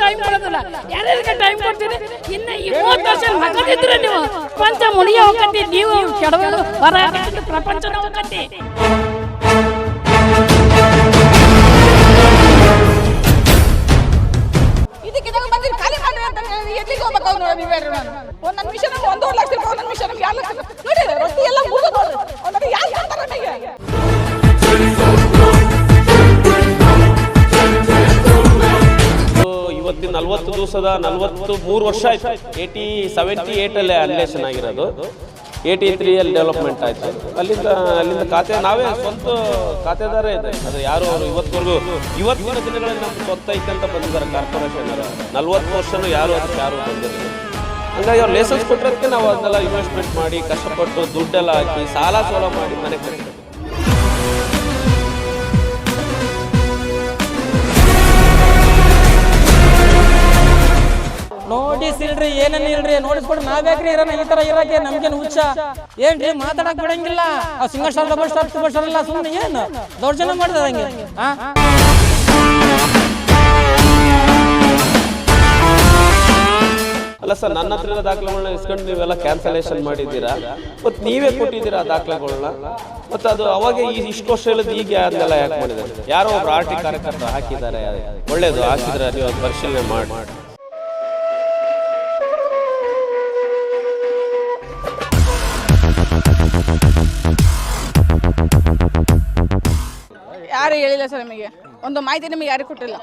Time time time ಕೊಡ್ತೀರಿ? ಇನ್ನು ಈ ಮೂವತ್ತು ವರ್ಷ ಮಕ್ಕಳಿದ್ರೆ ನೀವು. ಪ್ರಪಂಚ ಮುನಿಯ ನೀವು ಕೆಡವಲು ಹೊರ ಪ್ರಪಂಚನ ಹೋಗತಿ ನಲ್ವತ್ತು ದಿವಸದ ನಲವತ್ತು ಮೂರು ವರ್ಷ ಆಯ್ತು. ಏಯ್ಟಿ ಸೆವೆಂಟಿ ಏಯ್ಟಲ್ಲೇ ಅನ್ಲೇಷನ್ ಆಗಿರೋದು. ಏಯ್ಟಿ ತ್ರೀಯಲ್ಲಿ ಡೆವಲಪ್ಮೆಂಟ್ ಆಯಿತು. ಅಲ್ಲಿಂದ ಅಲ್ಲಿಂದ ಖಾತೆ, ನಾವೇ ಸ್ವಂತ ಖಾತೆದಾರೇ ಇದೆ ಅದು ಯಾರು ಅವರು ಇವತ್ತಿಗೂ ಇವತ್ತಿನ ದಿನಗಳಲ್ಲಿ ನಮ್ಗೆ ಸ್ವಂತ ಐತೆ ಅಂತ ಬಂದಿದ್ದಾರೆ ಕಾರ್ಪೊರೇಷನ್ ನಲ್ವತ್ತು ವರ್ಷನೂ ಯಾರು ಅದಕ್ಕೆ ಯಾರು ಬಂದಿರಲಿಲ್ಲ ಹಂಗಾಗಿ ಅವ್ರು ಲೈಸೆನ್ಸ್ ಕೊಟ್ಟಿರೋದಕ್ಕೆ ನಾವು ಅದನ್ನೆಲ್ಲ ಇನ್ವೆಸ್ಟ್ಮೆಂಟ್ ಮಾಡಿ, ಕಷ್ಟಪಟ್ಟು ದುಡ್ಡೆಲ್ಲ ಹಾಕಿ, ಸಾಲ ಸೋಲ ಮಾಡಿ ಮನೆ ಕಟ್ಟಿದ್ವಿ ನೋಟಿಸ್ ಇಲ್ರಿ ಏನೇನ್ ಇಲ್ರಿ ನೋಟಿಸ್ ಕೊಟ್ಟು ನಾವ್ಯಾಕ್ರಿ ಇರೋಣ ಈ ತರ ಇರಕ್ಕೆ ನಮ್ಗೇನು ಹುಚ್ಚ? ಏನ್ರಿ ಮಾತಾಡಕ್ ಬಿಡಂಗಿಲ್ಲ? ಆ single star double star super star ಸುಮ್ಮನೆ ಏನು ದೌರ್ಜನ್ಯ ಮಾಡ್ತಾರೆ ಅಲ್ಲ ಸರ್, ನನ್ನ ಹತ್ರ ದಾಖಲೆಗಳನ್ನ ಇಸ್ಕೊಂಡು ನೀವೆಲ್ಲ ಕ್ಯಾನ್ಸಲೇಷನ್ ಮಾಡಿದ್ದೀರಾ? ಮತ್ತು ನೀವೇ ಕೊಟ್ಟಿದ್ದೀರಾ ಆ ದಾಖಲೆಗಳನ್ನ ಮತ್ತು ಅದು ಅವಾಗ ಈ ಇಷ್ಟು ವರ್ಷ ಹೇಳಿದ್ ಈಗ ಅದನ್ನೆಲ್ಲ ಯಾಕೆ ಮಾಡಿದ್ದಾರೆ? ಯಾರೋ ಒಬ್ರು ಆರ್ಟಿ ಕಾರ್ಯಕರ್ತರು ಹಾಕಿದ್ದಾರೆ, ಒಳ್ಳೇದು ಹಾಕಿದ್ರೆ ನೀವು ಅದು ಪರಿಶೀಲನೆ ಮಾಡಿ. ಹೇಳಿಲ್ಲ ಸರ್ ನಮಗೆ. ಒಂದು ಮಾಹಿತಿ ನಿಮಗೆ ಯಾರಿಗೂ ಕೊಟ್ಟಿಲ್ಲ.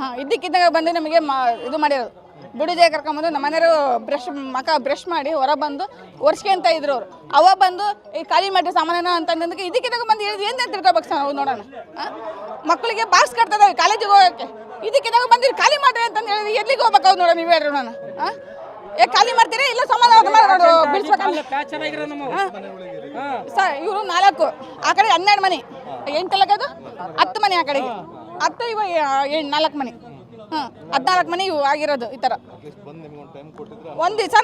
ಹಾಂ ಇದ್ದಕ್ಕಿದ್ದಾಗ ಬಂದು ನಮಗೆ ಮಾ ಇದು ಮಾಡಿರೋದು. ಬುಡಿದೆ ಕರ್ಕೊಂಬಂದು ನಮ್ಮ ಮನೆಯವರು ಬ್ರಷ್ ಮಕ ಬ್ರಷ್ ಮಾಡಿ ಹೊರ ಬಂದು ಅಂತ ಇದ್ರು ಅವರು. ಅವ ಬಂದು ಈ ಖಾಲಿ ಮಾಡಿ ಸಾಮಾನ್ಯನ ಅಂತ ಅಂದಕ್ಕೆ ಇದಕ್ಕಿದ್ದಾಗ ಬಂದು ಹೇಳಿದ್ರು. ಏನು ತಿಳ್ಕೊಬೇಕು ಸರ್ ನಾವು ನೋಡೋಣ? ಮಕ್ಕಳಿಗೆ ಬಾಕ್ಸ್ ಕಟ್ತದ ಕಾಲೇಜಿಗೆ ಹೋಗೋಕ್ಕೆ. ಇದಕ್ಕಿದ್ದಾಗ ಬಂದು ಖಾಲಿ ಮಾಡ್ರಿ ಅಂತ ಹೇಳಿದ್ರೆ. ಎಲ್ಲಿಗೆ ಹೋಗ್ಬೇಕು ಅವ್ರು ನೋಡೋಣ ನೀವು ಹೇಳ್ರಿ ನಾನು ಹಾಂ ಏ ಖಾಲಿ ಮಾಡ್ತೀರಿ ಇಲ್ಲ ಸಮಾಧಾನ ಬಿಡಿಸ್ಬೇಕಂತ ಸರ್ ಇವರು ನಾಲ್ಕು. ಆ ಕಡೆ ಹನ್ನೆರಡು ಮನೆ. ಎಂಟು ಅದು? ಹತ್ತು ಮನೆ ಆ ಕಡೆಗೆ ಹತ್ತು ಇವ ನಾಲ್ಕು ಮನೆ. ಹಾಂ ಹದಿನಾಲ್ಕು ಮನೆ ಇವು ಆಗಿರೋದು ಈ ಥರ ಒಂದು ದಿವಸ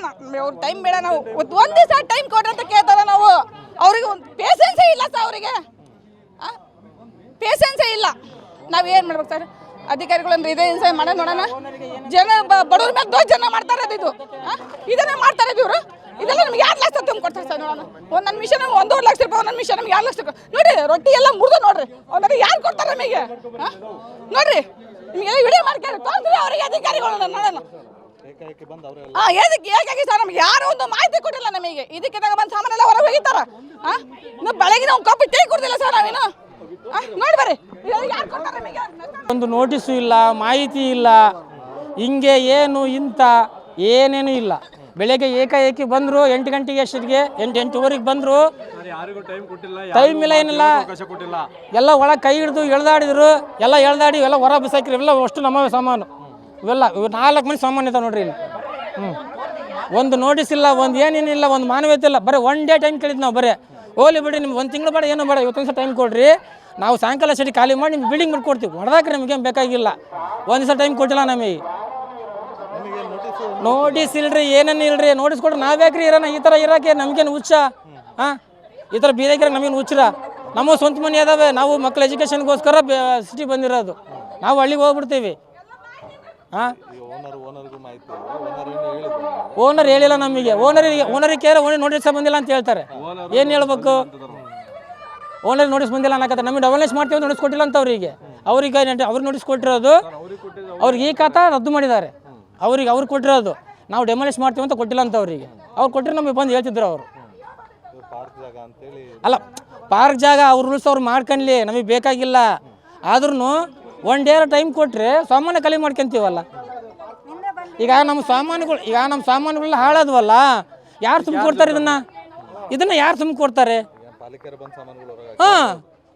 ಅವ್ರ ಟೈಮ್ ಬೇಡ ನಾವು. ಒಂದು ದಿವಸ ಟೈಮ್ ಕೊಡ್ರಿ ಅಂತ ಕೇಳ್ತಾರ ನಾವು. ಅವ್ರಿಗೆ ಒಂದು ಪೇಷನ್ಸೇ ಇಲ್ಲ ಸರ್ ಅವರಿಗೆ. ಪೇಷನ್ಸೇ ಇಲ್ಲ. ನಾವು ಏನು ಮಾಡ್ಬೇಕು ಸರ್? ಅಧಿಕಾರಿಗಳನ್ನ ಇನ್ಸೈಡ್ ಮಾಡೋಣ ನೋಡೋಣ. ಜನ ಬಡವ್ರ ಮೇಲೆ ದೋಷ ಜನ ಮಾಡ್ತಾರೆ ಇರೋದು ಇದು? ಇದನ್ನೇ ಮಾಡ್ತಾ ಇರೋದು ಇವರು. ಇದೆಲ್ಲ ನಮ್ಗೆ ಯಾರು ಲಕ್ಷ ತುಂಬ ಕೊಡ್ತಾರೆ ಸರ್ ನೋಡೋಣ? ಒಂದೊಂದು ಮಿಷನ್ ಒಂದೂವರೆ ಲಕ್ಷ ರೂಪಾಯಿ ಒಂದೊಂದು ಮಿಷನ್ ನಮ್ಗೆ ಎರಡು ಲಕ್ಷ ರೂಪಾಯಿ. ನೋಡಿ ರೊಟ್ಟಿ ಎಲ್ಲ ಮುರಿದು ನೋಡ್ರಿ. ಅವ್ರಿಗೆ ಯಾರು ಕೊಡ್ತಾರೆ ನಮಗೆ? ನೋಡ್ರಿ ನಿಮಗೆ ವಿಡಿಯೋ ಮಾಡ್ಕೊಂಡು ತೋರಿಸ್ರಿ ಅವರಿಗೆ ಅಧಿಕಾರಿಗಳು ನೋಡೋಣ. ಹಾ ಏದಕ್ಕೆ ಏಕಾಗಿ ಸರ್ ನಮ್ಗೆ ಯಾರು ಒಂದು ಮಾಹಿತಿ ಕೊಟ್ಟಿಲ್ಲ ನಮಗೆ. ಇದಕ್ಕೆ ತಗ ಬಂದು ಸಾಮಾನೆಲ್ಲ ಹೊರಗೆ ಹೋಗಿತ್ತಾರ ಹಾ? ಇನ್ನು ಬೆಳಗಿನ ಒಂದು ಕಾಪಿ ಟೀ ಕೊಡ್ತಿಲ್ಲ ಸರ್ ನಾವೇನು ನೋಡಿ ಬರ್ರಿ. ಯಾರು ಕೊಡ್ತಾರೆ ನಮಗೆ? ಒಂದು ನೋಟಿಸು ಇಲ್ಲ ಮಾಹಿತಿ ಇಲ್ಲ. ಹಿಂಗೆ ಏನು ಇಂಥ ಏನೇನು ಇಲ್ಲ. ಬೆಳಗ್ಗೆ ಏಕಾಏಕಿ ಬಂದರು ಎಂಟು ಗಂಟೆಗೆ ಎಷ್ಟಿಗೆ ಎಂಟು ಎಂಟೂವರೆಗೆ ಬಂದರು. ಟೈಮ್ ಇಲ್ಲ ಏನಿಲ್ಲ. ಎಲ್ಲ ಒಳಗೆ ಕೈ ಹಿಡಿದು ಎಳ್ದಾಡಿದ್ರು ಎಲ್ಲ ಎಳ್ದಾಡಿ ಎಲ್ಲ ಹೊರ ಬಿಸಾಕಿರಿ ಎಲ್ಲ ಅಷ್ಟು ನಮ್ಮ ಸಾಮಾನು. ಇವೆಲ್ಲ ಇವು ನಾಲ್ಕು ಮಂದಿ ಸಾಮಾನು ಇದಾವೆ ನೋಡ್ರಿ ಇಲ್ಲಿ. ಹ್ಞೂ ಒಂದು ನೋಟಿಸ್ ಇಲ್ಲ ಒಂದು ಏನೇನಿಲ್ಲ ಒಂದು ಮಾನವೀಯತೆ ಇಲ್ಲ. ಬರೀ ಒನ್ ಡೇ ಟೈಮ್ ಕೇಳಿದ್ದು ನಾವು ಬರೀ. ಹೋಗ್ಲಿ ಬಿಡಿ ನಿಮ್ಗೆ ಒಂದು ತಿಂಗಳು ಬೇಡ ಏನು ಬೇಡ ಇವತ್ತೊಂದು ಸಲ ಟೈಮ್ ಕೊಡ್ರಿ. ನಾವು ಸಾಯಂಕಾಲ ಸರಿ ಖಾಲಿ ಮಾಡಿ ನಿಮ್ಗೆ ಬಿಲ್ಡಿಂಗ್ ಮಾಡ್ಕೊಡ್ತೀವಿ ಹೊಡೆದಾಕ್ರಿ ನಿಮಗೇನು ಬೇಕಾಗಿಲ್ಲ. ಒಂದು ಸಲ ಟೈಮ್ ಕೊಟ್ಟಿಲ್ಲ ನಮಗೆ ನೋಟಿಸ್ ಇಲ್ರಿ ಏನೇನು ಇಲ್ರಿ ನೋಟಿಸ್ ನಾವು ನಾವ್ಯಾಕ್ರಿ ಇರೋಣ ಈ ಥರ ಇರೋಕೆ ನಮ್ಗೇನು ಹುಚ್ಚ? ಹಾಂ? ಈ ಥರ ಬೀದಾಗಿರೋ ನಮಗೇನು ಹುಚ್ಚರ? ನಮ್ಮ ಸ್ವಂತ ಮನೆ ಅದಾವೆ ನಾವು ಮಕ್ಕಳ ಎಜುಕೇಷನ್ಗೋಸ್ಕರ ಸಿಟಿ ಬಂದಿರೋದು. ನಾವು ಹಳ್ಳಿಗೆ ಹೋಗ್ಬಿಡ್ತೀವಿ. ಹಾಂ? ಓನರ್ ಹೇಳಿಲ್ಲ ನಮಗೆ. ಓನರಿಗೆ ಓನರ್ ಕೇರ ಓನರ್ ನೋಟಿಸ್ ಬಂದಿಲ್ಲ ಅಂತ ಹೇಳ್ತಾರೆ. ಏನು ಹೇಳ್ಬೇಕು? ಓನರ್ ನೋಟಿಸ್ ಬಂದಿಲ್ಲ ಅನ್ನಕತ್ತೆ ನಮಗೆ ಡಬಲ್ನೆಸ್ ಮಾಡ್ತೀವಿ ನೋಟಿಸ್ ಕೊಟ್ಟಿಲ್ಲ ಅಂತ ಅವರಿಗೆ. ಅವ್ರಿಗೆ ಅವ್ರಿಗೆ ನೋಟಿಸ್ ಕೊಟ್ಟಿರೋದು ಅವ್ರಿಗೆ ಈ ಖಾತಾ ರದ್ದು ಮಾಡಿದ್ದಾರೆ. ಅವ್ರಿಗೆ ಅವ್ರು ಕೊಟ್ಟಿರೋದು ನಾವು ಡೆಮಾಲಿಷ್ ಮಾಡ್ತೀವಿ ಅಂತ ಕೊಟ್ಟಿಲ್ಲ ಅಂತ ಅವರಿಗೆ. ಅವ್ರು ಕೊಟ್ಟರೆ ನಮಗೆ ಬಂದು ಹೇಳ್ತಿದ್ರು ಅವರು. ಅಲ್ಲ ಪಾರ್ಕ್ ಜಾಗ ಅವ್ರು ರೂಲ್ಸ್ ಅವ್ರು ಮಾಡ್ಕೊಂಡ್ಲಿ ನಮಗೆ ಬೇಕಾಗಿಲ್ಲ. ಆದ್ರೂ ಒನ್ ಡೇರ ಟೈಮ್ ಕೊಟ್ಟರೆ ಸಾಮಾನ್ಯ ಕಲಿ ಮಾಡ್ಕೊಂತೀವಲ್ಲ. ಈಗ ನಮ್ಮ ಸಾಮಾನುಗಳು ಈಗ ನಮ್ಮ ಸಾಮಾನುಗಳೆಲ್ಲ ಹಾಳಾದ್ವಲ್ಲ? ಯಾರು ತುಂಬ ಕೊಡ್ತಾರೆ ಇದನ್ನ? ಇದನ್ನ ಯಾರು ತುಂಬ ಕೊಡ್ತಾರೆ? ಹಾಂ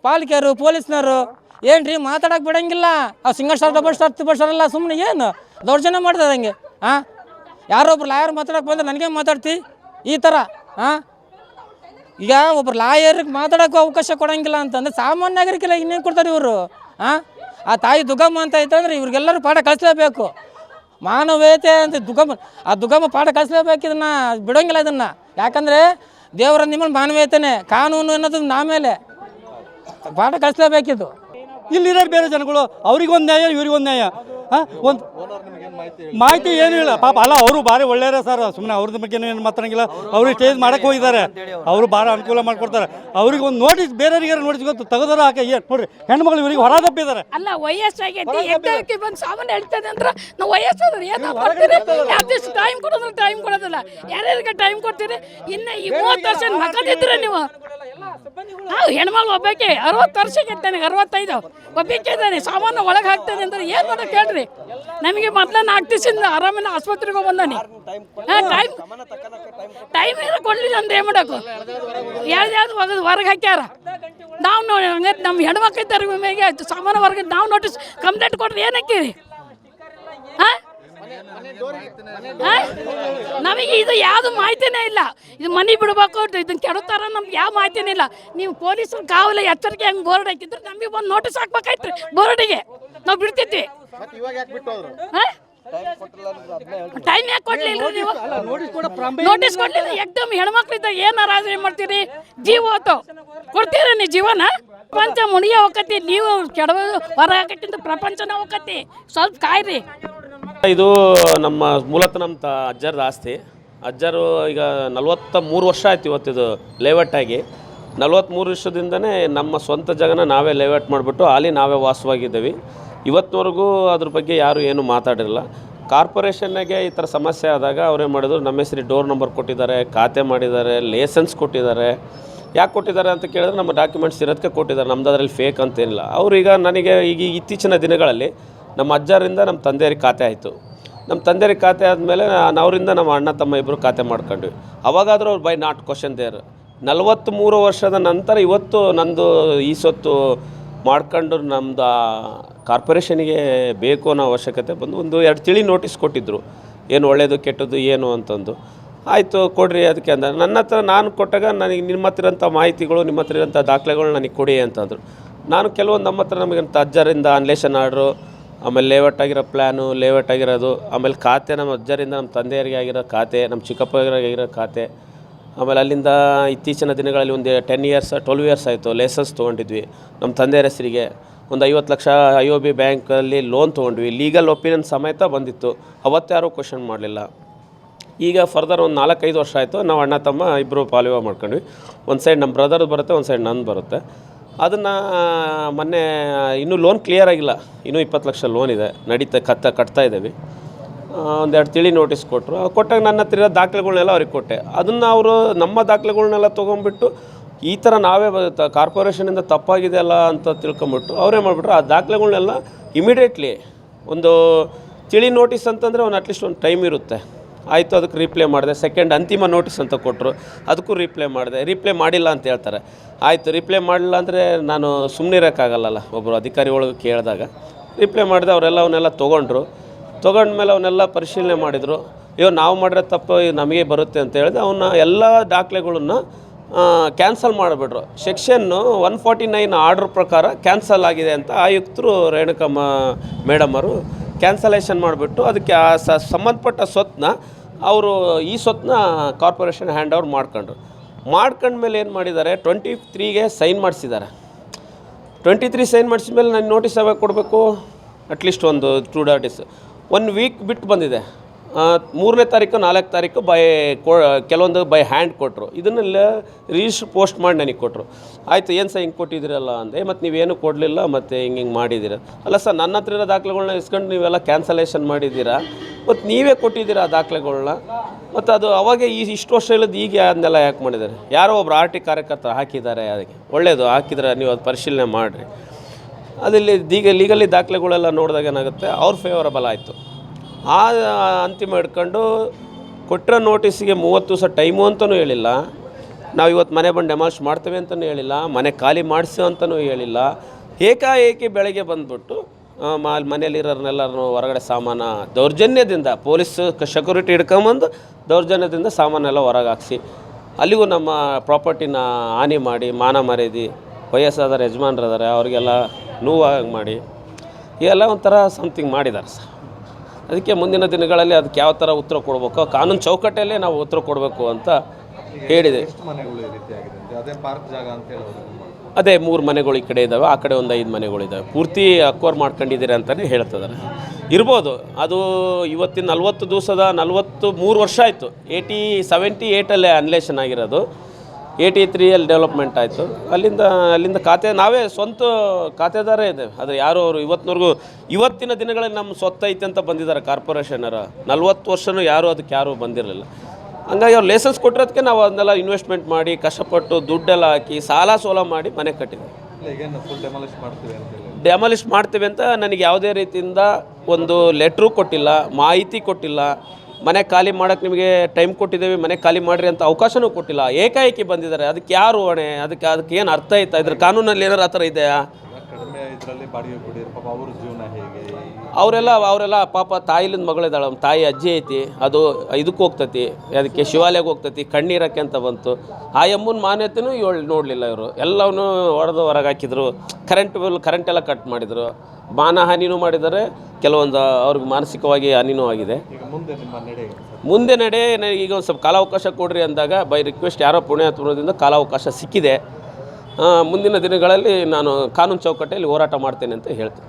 ಪಾಲಿಕೆಯರು ಪೊಲೀಸ್ನವರು. ಏನ್ರಿ ಮಾತಾಡಕ್ ಬಿಡಂಗಿಲ್ಲ? ಆ singer star double star triple star ಎಲ್ಲ ಸುಮ್ಮನೆ ಏನು? ದೌರ್ಜನ್ಯ ಮಾಡ್ತದೆ ಹಂಗೆ ಹಾಂ ಯಾರೊಬ್ರು ಲಾಯರ್ ಮಾತಾಡಕ್ಕೆ ಬಂದ್ರೆ ನನಗೆ ಮಾತಾಡ್ತಿ? ಈ ಥರ ಹಾಂ ಈಗ ಒಬ್ರು ಲಾಯರ್ಗೆ ಮಾತಾಡೋಕ್ಕೂ ಅವಕಾಶ ಕೊಡಂಗಿಲ್ಲ ಅಂತಂದ್ರೆ ಸಾಮಾನ್ಯ ನಾಗರಿಕರಿಗೆ ಇನ್ನೇನು ಕೊಡ್ತಾರೆ ಇವರು ಹಾಂ ಆ ತಾಯಿ ದುಗಮ್ಮ ಅಂತ ಐತಂದ್ರೆ ಇವ್ರಿಗೆಲ್ಲರೂ ಪಾಠ ಕಳಿಸ್ಲೇಬೇಕು ಮಾನವೀಯತೆ ಅಂತ ದುಗಮ್ಮ, ಆ ದುಗಮ್ಮ ಪಾಠ ಕಳಿಸ್ಲೇಬೇಕು ಇದನ್ನ, ಬಿಡೋಂಗಿಲ್ಲ ಇದನ್ನು. ಯಾಕಂದರೆ ದೇವರ ನಿಮ್ಮಲ್ಲಿ ಮಾನವೀಯತೆನೇ, ಕಾನೂನು ಅನ್ನೋದು ನಾಮೇಲೆ ಪಾಠ ಕಲಿಸ್ಲೇಬೇಕಿದು. ಇಲ್ಲಿರೋರು ಬೇರೆ ಜನಗಳು ಅವ್ರಿಗೊಂದು ನ್ಯಾಯ ಇವ್ರಿಗೊಂದು ನ್ಯಾಯ. ಹಾಂ ಒಂದು ಮಾಹಿತಿ ಏನೂ ಇಲ್ಲ. ಪಾಪ ಅಲ್ಲ ಅವರು ಭಾರಿ ಒಳ್ಳೆಯರ ಸರ್. ಸುಮ್ಮನೆ ಅವ್ರದ್ದು ಬಗ್ಗೆ ಏನು ಮಾತಾಡಂಗಿಲ್ಲ. ಅವರು ಚೇಂಜ್ ಮಾಡಕ್ಕೆ ಹೋಗಿದ್ದಾರೆ. ಅವರು ಭಾಳ ಅನುಕೂಲ ಮಾಡಿಕೊಡ್ತಾರೆ. ಅವ್ರಿಗೆ ಒಂದು ನೋಟಿಸ್ ಬೇರೆಯವ್ರಿಗೆ ನೋಟಿಸ್ ಗೊತ್ತು. ತೆಗೆದಾರ ಹಾಕಿ ಏನು ನೋಡ್ರಿ ಹೆಣ್ಮಗಳು ಇವರಿಗೆ ಹೊರ ತಪ್ಪಿದ್ದಾರೆ. ಅಲ್ಲ ವಯಸ್ಸಾಗೈತಿ ಎದ್ದಕ್ಕೆ ಬಂದು ಸಾಮಾನು ಹೇಳ್ತದೆ ಅಂದ್ರೆ ನಾವು ವಯಸ್ಸಾದ್ರೆ ಏನು ಕೊಡ್ತೀರಿ? ಯಾವ್ದಿಷ್ಟು ಟೈಮ್ ಕೊಡೋದ್ರೆ ಟೈಮ್ ಕೊಡೋದಿಲ್ಲ. ಯಾರ್ಯಾರಿಗೆ ಟೈಮ್ ಕೊಡ್ತೀರಿ? ಇನ್ನು ಈ ಮೂವತ್ತು ವರ್ಷ ಮಕ್ಕಳಿದ್ರೆ ನೀವು. ಹೆಣ್ಮಗಳು ಒಬ್ಬಕ್ಕೆ ಅರವತ್ತು ವರ್ಷಕ್ಕೆ ಇದ್ದಾನೆ ಅರವತ್ತೈದು. ಒಬ್ಬಾಕೆ ಇದ್ದಾನೆ ಸಾಮಾನು ಒಳಗೆ ಹಾಕ್ತಾನೆ ಅಂದ್ರೆ ಏನು ಮಾಡೋದು ಕೇಳ್ರಿ ನಮಗೆ ಮೊದಲ ನಾಲ್ಕು ದಿವಸದಿಂದ ಆರಾಮಿನ ಆಸ್ಪತ್ರೆಗೆ ಬಂದಾನೆ. ಟೈಮ್ ಟೈಮ್ ಏನೋ ಕೊಡಲಿಲ್ಲ ಅಂದ್ರೆ ಏನು ಮಾಡೋಕು? ಯಾವ್ದು ಯಾವ್ದು ಹೊರಗೆ ಹಾಕ್ಯಾರ? ನಾವು ನೋಡಿ ಹಂಗಾರೆ ನಮ್ಮ ಹೆಣ್ಮಕ್ಳು ವಿಮೆಗೆ ಸಾಮಾನು ಹೊರಗೆ ನಾವು ನೋಟಿಸ್ ಕಂಪ್ಲೇಂಟ್ ಕೊಟ್ರೆ ಏನು ಹಾಕಿರಿ ಹಾಂ? ನಮಗೆ ಇದು ಯಾವುದು ಮಾಹಿತಿನೇ ಇಲ್ಲ. ಇದು ಮನೆ ಬಿಡ್ಬೇಕು ಇದನ್ನ ಕೆಡುತ್ತಾರ ನಮ್ಗೆ ಯಾವ ಮಾಹಿತಿನೇ ಇಲ್ಲ. ನೀವು ಪೊಲೀಸರು ಕಾವಲ ಎಚ್ಚರಿಕೆ ಹೆಂಗ್ ಬೋರ್ಡ್ ಹಾಕಿದ್ರೆ ನಮಗೆ ಒಂದು ನೋಟಿಸ್ ಹಾಕ್ಬೇಕಾಯ್ತು ಬೋರ್ಡಿಗೆ. ನಾವು ಬಿಡ್ತಿದ್ವಿ. ಟೈಮ್ ಯಾಕೆ ಕೊಡ್ಲಿಲ್ಲ ನೀವು? ನೋಟಿಸ್ ಕೊಡ್ಲಿಲ್ಲ ಎಕ್ದಮ್ ಹೆಣ್ಮಕ್ಳು ಇದ್ದಾಗ ಏನಾರ ಆದ್ರೆ ಏನ್ ಮಾಡ್ತೀರಿ? ಜೀವ ಹೋತು ಕೊಡ್ತೀರ ನೀ ಜೀವನ? ಪ್ರಪಂಚ ಮುಣಿಯ ಹೋಗತಿ ನೀವು ಕೆಡವ ಹೊರ ಹಾಕಕ್ಕಿಂತ ಪ್ರಪಂಚನ ಹೋಗತಿ ಸ್ವಲ್ಪ ಕಾಯ್ರಿ. ಇದು ನಮ್ಮ ಮೂಲತಃ ನಮ್ಮ ತ, ಅಜ್ಜರದ ಆಸ್ತಿ. ಅಜ್ಜರು ಈಗ ನಲವತ್ತ ಮೂರು ವರ್ಷ ಆಯ್ತು ಇವತ್ತಿದು ಲೇಔಟಾಗಿ ನಲವತ್ತ್ಮೂರು ವರ್ಷದಿಂದನೇ ನಮ್ಮ ಸ್ವಂತ ಜಾಗನ ನಾವೇ ಲೇಔಟ್ ಮಾಡಿಬಿಟ್ಟು ಅಲ್ಲಿ ನಾವೇ ವಾಸವಾಗಿದ್ದೀವಿ. ಇವತ್ತಿನವರೆಗೂ ಅದ್ರ ಬಗ್ಗೆ ಯಾರು ಏನು ಮಾತಾಡಿರಲ್ಲ. ಕಾರ್ಪೊರೇಷನ್ನಾಗೆ ಈ ಥರ ಸಮಸ್ಯೆ ಆದಾಗ ಅವ್ರೇನು ಮಾಡಿದ್ರು, ನಮ್ಮ ಹೆಸರು ಡೋರ್ ನಂಬರ್ ಕೊಟ್ಟಿದ್ದಾರೆ, ಖಾತೆ ಮಾಡಿದ್ದಾರೆ, ಲೇಸನ್ಸ್ ಕೊಟ್ಟಿದ್ದಾರೆ. ಯಾಕೆ ಕೊಟ್ಟಿದ್ದಾರೆ ಅಂತ ಕೇಳಿದ್ರೆ, ನಮ್ಮ ಡಾಕ್ಯುಮೆಂಟ್ಸ್ ಇರೋದಕ್ಕೆ ಕೊಟ್ಟಿದ್ದಾರೆ. ನಮ್ದು ಅದರಲ್ಲಿ ಫೇಕ್ ಅಂತೇನಿಲ್ಲ ಅವ್ರೀಗ ನನಗೆ ಈಗ ಇತ್ತೀಚಿನ ದಿನಗಳಲ್ಲಿ ನಮ್ಮ ಅಜ್ಜರಿಂದ ನಮ್ಮ ತಂದೆಯರಿಗೆ ಖಾತೆ ಆಯಿತು. ನಮ್ಮ ತಂದೆಯರಿಗೆ ಖಾತೆ ಆದಮೇಲೆ ಅವರಿಂದ ನಮ್ಮ ಅಣ್ಣ ತಮ್ಮ ಇಬ್ಬರು ಖಾತೆ ಮಾಡ್ಕೊಂಡ್ವಿ. ಅವಾಗಾದರೂ ಅವ್ರು ಬೈ ನಾಟ್ ಕ್ವಶನ್ ದೇರ್ ನಲವತ್ತ್ಮೂರು ವರ್ಷದ ನಂತರ ಇವತ್ತು ನಂದು ಈ ಸೊತ್ತು ಮಾಡ್ಕೊಂಡು ನಮ್ಮದು ಕಾರ್ಪೊರೇಷನಿಗೆ ಬೇಕು ಅನ್ನೋ ಅವಶ್ಯಕತೆ ಬಂದು ಒಂದು ಎರಡು ತಿಳಿ ನೋಟಿಸ್ ಕೊಟ್ಟಿದ್ದರು ಏನು ಒಳ್ಳೆಯದು ಕೆಟ್ಟದ್ದು, ಏನು ಅಂತಂದು. ಆಯಿತು ಕೊಡ್ರಿ ಅದಕ್ಕೆ ಅಂದ. ನನ್ನ ಹತ್ರ ನಾನು ಕೊಟ್ಟಾಗ ನನಗೆ ನಿಮ್ಮ ಹತ್ರ ಇರೋಂಥ ಮಾಹಿತಿಗಳು, ನಿಮ್ಮ ಹತ್ರ ಇರೋಂಥ ದಾಖಲೆಗಳು ನನಗೆ ಕೊಡಿ ಅಂತಂದರು. ನಾನು ಕೆಲವೊಂದು ನಮ್ಮ ಹತ್ರ ನಮಗಂತ ಅಜ್ಜರಿಂದ ಅನ್ಲೇಷನ್ ಆರ್ಡ್ರು ಆಮೇಲೆ ಲೇಔಟ್ ಆಗಿರೋ ಪ್ಲ್ಯಾನು ಲೇಔಟ್ ಆಗಿರೋದು, ಆಮೇಲೆ ಖಾತೆ ನಮ್ಮ ಅಜ್ಜರಿಂದ ನಮ್ಮ ತಂದೆಯರಿಗೆ ಆಗಿರೋ ಖಾತೆ, ನಮ್ಮ ಚಿಕ್ಕಪ್ಪರಿಗೆ ಆಗಿರೋ ಖಾತೆ. ಆಮೇಲೆ ಅಲ್ಲಿಂದ ಇತ್ತೀಚಿನ ದಿನಗಳಲ್ಲಿ ಒಂದು ಟೆನ್ ಇಯರ್ಸ್ ಟ್ವೆಲ್ವ್ ಇಯರ್ಸ್ ಆಯಿತು ಲೈಸೆನ್ಸ್ ತೊಗೊಂಡಿದ್ವಿ ನಮ್ಮ ತಂದೆಯರ ಹೆಸರಿಗೆ. ಒಂದು ಐವತ್ತು ಲಕ್ಷ ಐ ಒ ಬಿ ಬ್ಯಾಂಕಲ್ಲಿ ಲೋನ್ ತೊಗೊಂಡ್ವಿ. ಲೀಗಲ್ ಒಪಿನಿಯನ್ ಸಮೇತ ಬಂದಿತ್ತು. ಅವತ್ತಾರೂ ಕ್ವಶನ್ ಮಾಡಲಿಲ್ಲ. ಈಗ ಫರ್ದರ್ ಒಂದು ನಾಲ್ಕೈದು ವರ್ಷ ಆಯಿತು, ನಾವು ಅಣ್ಣ ತಮ್ಮ ಇಬ್ಬರು ಪಾಲಿವ ಮಾಡ್ಕೊಂಡ್ವಿ. ಒಂದು ಸೈಡ್ ನಮ್ಮ ಬ್ರದರ್ದು ಬರುತ್ತೆ, ಒಂದು ಸೈಡ್ ನಂದು ಬರುತ್ತೆ. ಅದನ್ನು ಮೊನ್ನೆ ಇನ್ನೂ ಲೋನ್ ಕ್ಲಿಯರ್ ಆಗಿಲ್ಲ. ಇನ್ನೂ ಇಪ್ಪತ್ತು ಲಕ್ಷ ಲೋನ್ ಇದೆ. ನಡೀತಾ, ಕತ್ತ, ಕಟ್ತಾ ಇದ್ದೀವಿ. ಒಂದೆರಡು ತಿಳಿ ನೋಟಿಸ್ ಕೊಟ್ಟರು ಕೊಟ್ಟಾಗ ನನ್ನ ಹತ್ತಿರ ಇರೋ ದಾಖಲೆಗಳ್ನೆಲ್ಲ ಅವ್ರಿಗೆ ಕೊಟ್ಟೆ. ಅದನ್ನು ಅವರು ನಮ್ಮ ದಾಖಲೆಗಳನ್ನೆಲ್ಲ ತೊಗೊಂಡ್ಬಿಟ್ಟು, ಈ ಥರ ನಾವೇ ಕಾರ್ಪೊರೇಷನಿಂದ ತಪ್ಪಾಗಿದೆ ಅಲ್ಲ ಅಂತ ತಿಳ್ಕೊಂಬಿಟ್ಟು, ಅವರೇ ಮಾಡಿಬಿಟ್ರು. ಆ ದಾಖಲೆಗಳನ್ನೆಲ್ಲ ಇಮಿಡಿಯೇಟ್ಲಿ ಒಂದು ತಿಳಿ ನೋಟಿಸ್ ಅಂತಂದರೆ ಒಂದು ಅಟ್ಲೀಸ್ಟ್ ಒಂದು ಟೈಮ್ ಇರುತ್ತೆ. ಆಯಿತು, ಅದಕ್ಕೆ ರೀಪ್ಲೈ ಮಾಡಿದೆ. ಸೆಕೆಂಡ್ ಅಂತಿಮ ನೋಟಿಸ್ ಅಂತ ಕೊಟ್ಟರು ಅದಕ್ಕೂ ರೀಪ್ಲೈ ಮಾಡಿದೆ. ರೀಪ್ಲೈ ಮಾಡಿಲ್ಲ ಅಂತ ಹೇಳ್ತಾರೆ. ಆಯಿತು ರೀಪ್ಲೈ ಮಾಡಿಲ್ಲ ಅಂದರೆ ನಾನು ಸುಮ್ಮನೆ ಇರೋಕ್ಕಾಗಲ್ಲಲ್ಲ? ಒಬ್ಬರು ಅಧಿಕಾರಿ ಒಳಗೆ ಕೇಳಿದಾಗ. ರಿಪ್ಲೈ ಮಾಡಿದೆ, ಅವರೆಲ್ಲ ಅವನ್ನೆಲ್ಲ ತೊಗೊಂಡ್ರು. ತೊಗೊಂಡ್ಮೇಲೆ ಅವನ್ನೆಲ್ಲ ಪರಿಶೀಲನೆ ಮಾಡಿದರು. ಅಯ್ಯೋ, ನಾವು ಮಾಡಿರೋ ತಪ್ಪು ನಮಗೆ ಬರುತ್ತೆ ಅಂತ ಹೇಳಿದೆ. ಅವನ್ನ ಎಲ್ಲ ದಾಖಲೆಗಳನ್ನು ಕ್ಯಾನ್ಸಲ್ ಮಾಡಿಬಿಟ್ರು. Section one forty nine order ಪ್ರಕಾರ ಕ್ಯಾನ್ಸಲ್ ಆಗಿದೆ ಅಂತ ಆಯುಕ್ತರು ರೇಣುಕಮ್ಮ ಮೇಡಮರು ಕ್ಯಾನ್ಸಲೇಷನ್ ಮಾಡಿಬಿಟ್ಟು ಅದಕ್ಕೆ ಆ ಸಂಬಂಧಪಟ್ಟ ಸ್ವತ್ತನ್ನ ಅವರು ಈ ಸ್ವತ್ತನ್ನ ಕಾರ್ಪೊರೇಷನ್ ಹ್ಯಾಂಡ್ ಓವರ್ ಮಾಡ್ಕೊಂಡ್ರು. ಮಾಡ್ಕೊಂಡ್ಮೇಲೆ ಏನು ಮಾಡಿದ್ದಾರೆ? ಟ್ವೆಂಟಿ ತ್ರೀಗೆ ಸೈನ್ ಮಾಡಿಸಿದ್ದಾರೆ. ಟ್ವೆಂಟಿ ತ್ರೀ ಸೈನ್ ಮಾಡಿಸಿದ್ಮೇಲೆ ನಾನು ನೋಟಿಸ್ ಯಾವಾಗ ಕೊಡಬೇಕು? ಅಟ್ಲೀಸ್ಟ್ ಒಂದು ಟೂ ಡೇಸ್ ಒನ್ ವೀಕ್ ಬಿಟ್ಟು ಬಂದಿದೆ. ಮೂರನೇ ತಾರೀಕು, ನಾಲ್ಕು ತಾರೀಕು ಬೈ ಕೊ, ಕೆಲವೊಂದು ಬೈ ಹ್ಯಾಂಡ್ ಕೊಟ್ಟರು ಇದನ್ನೆಲ್ಲ ರಿಜಿಸ್ಟ್ರ್ ಪೋಸ್ಟ್ ಮಾಡಿ ನನಗೆ ಕೊಟ್ಟರು ಆಯಿತು, ಏನು ಸರ್ ಹಿಂಗೆ ಕೊಟ್ಟಿದ್ದೀರಲ್ಲ ಅಂದೆ, ಮತ್ತು ನೀವೇನು ಕೊಡಲಿಲ್ಲ, ಮತ್ತು ಹಿಂಗೆ ಹಿಂಗೆ ಮಾಡಿದ್ದೀರ? ಅಲ್ಲ ಸರ್, ನನ್ನ ಹತ್ರ ಇರೋ ದಾಖಲೆಗಳನ್ನ ಇಸ್ಕೊಂಡು ನೀವೆಲ್ಲ ಕ್ಯಾನ್ಸಲೇಷನ್ ಮಾಡಿದ್ದೀರಾ? ಮತ್ತು ನೀವೇ ಕೊಟ್ಟಿದ್ದೀರಾ ಆ ದಾಖಲೆಗಳನ್ನ ಮತ್ತು ಅದು ಅವಾಗೆ ಈ ಇಷ್ಟು ವರ್ಷ ಇಲ್ಲದ ಈಗ ಅದನ್ನೆಲ್ಲ ಯಾಕೆ ಮಾಡಿದ್ದಾರೆ? ಯಾರೋ ಒಬ್ರು ಆರ್ ಟಿ ಕಾರ್ಯಕರ್ತರು ಹಾಕಿದ್ದಾರೆ ಅದಕ್ಕೆ. ಒಳ್ಳೆಯದು ಹಾಕಿದ್ರೆ ನೀವು ಅದು ಪರಿಶೀಲನೆ ಮಾಡಿರಿ. ಅದರಲ್ಲಿ ದೀಗ ಲೀಗಲಿ ದಾಖಲೆಗಳೆಲ್ಲ ನೋಡಿದಾಗ ಏನಾಗುತ್ತೆ? ಅವ್ರ ಫೇವರಬಲ್ ಆಯಿತು. ಆ ಅಂತಿಮ ಹಿಡ್ಕೊಂಡು ಕೊಟ್ಟಿರೋ ನೋಟಿಸ್ಗೆ ಮೂವತ್ತು ದಿವಸ ಟೈಮು ಅಂತಲೂ ಹೇಳಿಲ್ಲ. ನಾವು ಇವತ್ತು ಮನೆ ಬಂದು ಡೆಮಾಲಿಷ್ ಮಾಡ್ತೇವೆ ಅಂತಲೂ ಹೇಳಿಲ್ಲ, ಮನೆ ಖಾಲಿ ಮಾಡಿಸು ಅಂತಲೂ ಹೇಳಿಲ್ಲ. ಏಕಾಏಕಿ ಬೆಳಗ್ಗೆ ಬಂದ್ಬಿಟ್ಟು ಮಾಲ್ ಮ ಮನೇಲಿರೋರ್ನೆಲ್ಲರೂ ಹೊರಗಡೆ ಸಾಮಾನ ದೌರ್ಜನ್ಯದಿಂದ ಪೊಲೀಸ್ ಸೆಕ್ಯೂರಿಟಿ ಹಿಡ್ಕೊಂಬಂದು ದೌರ್ಜನ್ಯದಿಂದ ಸಾಮಾನೆಲ್ಲ ಹೊರಗೆ ಹಾಕ್ಸಿ ಅಲ್ಲಿಗೂ ನಮ್ಮ ಪ್ರಾಪರ್ಟಿನ ಹಾನಿ ಮಾಡಿ, ಮಾನ ಮರೆದಿ ವಯಸ್ಸಾದ ಯಜಮಾನ್ರದಾರೆ ಅವರಿಗೆಲ್ಲ ನೋವಾಗಿ ಮಾಡಿ, ಇವೆಲ್ಲ ಒಂಥರ ಸಮಥಿಂಗ್ ಮಾಡಿದ್ದಾರೆ ಸರ್. ಅದಕ್ಕೆ ಮುಂದಿನ ದಿನಗಳಲ್ಲಿ ಅದಕ್ಕೆ ಯಾವ ಥರ ಉತ್ತರ ಕೊಡಬೇಕು? ಕಾನೂನು ಚೌಕಟ್ಟಲ್ಲೇ ನಾವು ಉತ್ತರ ಕೊಡಬೇಕು ಅಂತ ಹೇಳಿದೆ. ಅದೇ ಮೂರು ಮನೆಗಳು ಈ ಕಡೆ ಇದ್ದಾವೆ ಆ ಕಡೆ ಒಂದು ಐದು ಮನೆಗಳಿದ್ದಾವೆ ಪೂರ್ತಿ ಅಕ್ವರ್ ಮಾಡ್ಕೊಂಡಿದ್ದೀರಿ ಅಂತಲೇ ಹೇಳ್ತಿದ್ದಾರೆ ಇರ್ಬೋದು ಅದು ಇವತ್ತಿನ ನಲ್ವತ್ತು ದಿವಸದ ನಲ್ವತ್ತು ಮೂರು ವರ್ಷ ಆಯಿತು. ಏಯ್ಟಿ ಸೆವೆಂಟಿ ಏಯ್ಟಲ್ಲೇ ಅನ್ಲೇಷನ್ ಆಗಿರೋದು. ಏಯ್ಟಿ ತ್ರೀಯಲ್ಲಿ ಡೆವಲಪ್ಮೆಂಟ್ ಆಯಿತು. ಅಲ್ಲಿಂದ ಅಲ್ಲಿಂದ ಖಾತೆ ನಾವೇ ಸ್ವಂತ ಖಾತೆದಾರೇ ಇದ್ದೇವೆ. ಆದರೆ ಯಾರು ಅವರು ಇವತ್ತಿನವರೆಗೂ ಇವತ್ತಿನ ದಿನಗಳಲ್ಲಿ ನಮ್ಮ ಸ್ವತ್ತು ಐತೆ ಅಂತ ಬಂದಿದ್ದಾರೆ ಕಾರ್ಪೊರೇಷನರ ನಲ್ವತ್ತು ವರ್ಷನೂ ಯಾರೂ ಅದಕ್ಕೆ ಯಾರೂ ಬಂದಿರಲಿಲ್ಲ. ಹಂಗಾಗಿ ಅವ್ರು ಲೈಸೆನ್ಸ್ ಕೊಟ್ಟಿರೋದಕ್ಕೆ ನಾವು ಅದನ್ನೆಲ್ಲ ಇನ್ವೆಸ್ಟ್ಮೆಂಟ್ ಮಾಡಿ ಕಷ್ಟಪಟ್ಟು ದುಡ್ಡೆಲ್ಲ ಹಾಕಿ ಸಾಲ ಸೋಲ ಮಾಡಿ ಮನೆ ಕಟ್ಟಿದ್ವಿ. ಡೆಮಾಲಿಷ್ ಮಾಡ್ತೀವಿ ಅಂತ ನನಗೆ ಯಾವುದೇ ರೀತಿಯಿಂದ ಒಂದು ಲೆಟ್ರೂ ಕೊಟ್ಟಿಲ್ಲ ಮಾಹಿತಿ ಕೊಟ್ಟಿಲ್ಲ. ಮನೆ ಖಾಲಿ ಮಾಡೋಕ್ಕೆ ನಿಮಗೆ ಟೈಮ್ ಕೊಟ್ಟಿದ್ದೇವೆ, ಮನೆ ಖಾಲಿ ಮಾಡಿರಿ ಅಂತ ಅವಕಾಶನೂ ಕೊಟ್ಟಿಲ್ಲ. ಏಕಾಏಕಿ ಬಂದಿದ್ದಾರೆ. ಅದಕ್ಕೆ ಯಾರು ಹೊಣೆ? ಅದಕ್ಕೆ ಅದಕ್ಕೆ ಏನು ಅರ್ಥ ಆಯ್ತಾ? ಇದ್ರ ಕಾನೂನಲ್ಲಿ ಏನಾರು ಆ ಥರ ಇದೆಯಾ? ಕಡಿಮೆ ಇದರಲ್ಲಿ ಬಾಡಿಗೆ ಕೊಡಿ. ಪಾಪ ಅವ್ರ ಜೀವನ ಹೇಗೆ? ಅವರೆಲ್ಲ ಅವರೆಲ್ಲ ಪಾಪ ತಾಯಿಲಿಂದ ಮಗಳಿದ್ದಾಳೆ ಅವ್ನ ತಾಯಿ ಅಜ್ಜಿ ಐತಿ ಅದು ಇದಕ್ಕೆ ಹೋಗ್ತತಿ ಅದಕ್ಕೆ ಶಿವಾಲಯಕ್ಕೆ ಹೋಗ್ತತಿ ಕಣ್ಣೀರಕ್ಕೆ ಅಂತ ಬಂತು. ಆ ಎಮ್ಮನ ಮಾನ್ಯತೆನೂ ಏಳು ನೋಡಲಿಲ್ಲ ಇವರು. ಎಲ್ಲವನ್ನೂ ಹೊಡೆದು ಹೊರಗೆ ಹಾಕಿದ್ರು. ಕರೆಂಟ್ ಬಿಲ್ ಕರೆಂಟ್ ಎಲ್ಲ ಕಟ್ ಮಾಡಿದರು. ಮಾನಹಾನಿನೂ ಮಾಡಿದ್ದಾರೆ. ಕೆಲವೊಂದು ಅವ್ರಿಗೆ ಮಾನಸಿಕವಾಗಿ ಹಾನಿನೂ ಆಗಿದೆ. ನಡೆ ಮುಂದೆ ನಡೆ ನನಗೆ ಈಗ ಒಂದು ಸ್ವಲ್ಪ ಕಾಲಾವಕಾಶ ಕೊಡ್ರಿ ಅಂದಾಗ ಬೈ ರಿಕ್ವೆಸ್ಟ್ ಯಾರೋ ಪುಣ್ಯಾತ್ಮದಿಂದ ಕಾಲಾವಕಾಶ ಸಿಕ್ಕಿದೆ. ಮುಂದಿನ ದಿನಗಳಲ್ಲಿ ನಾನು ಕಾನೂನು ಚೌಕಟ್ಟೆಯಲ್ಲಿ ಹೋರಾಟ ಮಾಡ್ತೇನೆ ಅಂತ ಹೇಳ್ತೀನಿ.